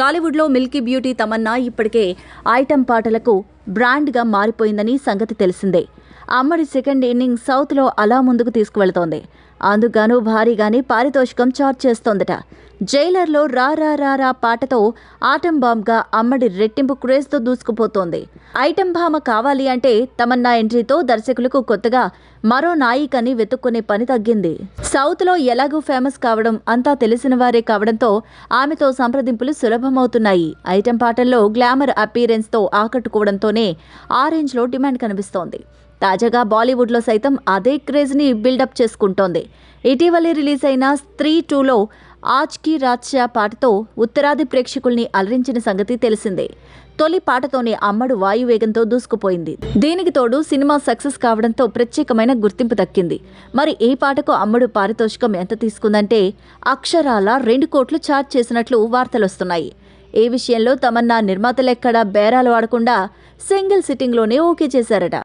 టాలీవుడ్లో Milky beauty Tamannaah ఇప్పటికే item పాటలకు బ్రాండ్గా మారిపోయిందని సంగతి తెలిసిందే. అమ్మడి సెకండ్ ఇన్నింగ్ సౌత్లో అలా ముందుకు తీసుకువెళతోంది. అందుకుగాను భారీగానే పారితోషికం చార్జ్ చేస్తోందట. జైలర్లో రా రా రా రా పాటతో ఆటం బాంబ్గా అమ్మడి రెట్టింపు క్రేజ్తో దూసుకుపోతోంది. ఐటెం భామ కావాలి అంటే తమన్నా ఎంట్రీతో దర్శకులకు కొత్తగా మరో నాయికని వెతుక్కునే పని తగ్గింది. సౌత్లో ఎలాగూ ఫేమస్ కావడం అంతా తెలిసిన వారే కావడంతో ఆమెతో సంప్రదింపులు సులభమవుతున్నాయి. ఐటెం పాటల్లో గ్లామర్ అపీరెన్స్తో ఆకట్టుకోవడంతోనే ఆ రేంజ్లో డిమాండ్ కనిపిస్తోంది. తాజాగా బాలీవుడ్లో సైతం అదే క్రేజ్ని బిల్డప్ చేసుకుంటోంది. ఇటీవలే రిలీజ్ అయిన స్త్రీ టూలో ఆజ్ కీ రాజ్షా పాటతో ఉత్తరాది ప్రేక్షకుల్ని అలరించిన సంగతి తెలిసిందే. తొలి పాటతోనే అమ్మడు వాయువేగంతో దూసుకుపోయింది. దీనికి తోడు సినిమా సక్సెస్ కావడంతో ప్రత్యేకమైన గుర్తింపు దక్కింది. మరి ఈ పాటకు అమ్మడు పారితోషికం ఎంత తీసుకుందంటే అక్షరాల రెండు కోట్లు ఛార్జ్ చేసినట్లు వార్తలొస్తున్నాయి. ఈ విషయంలో తమన్నా నిర్మాతలెక్కడా బేరాలు ఆడకుండా సింగిల్ సిట్టింగ్లోనే ఓకే చేశారట.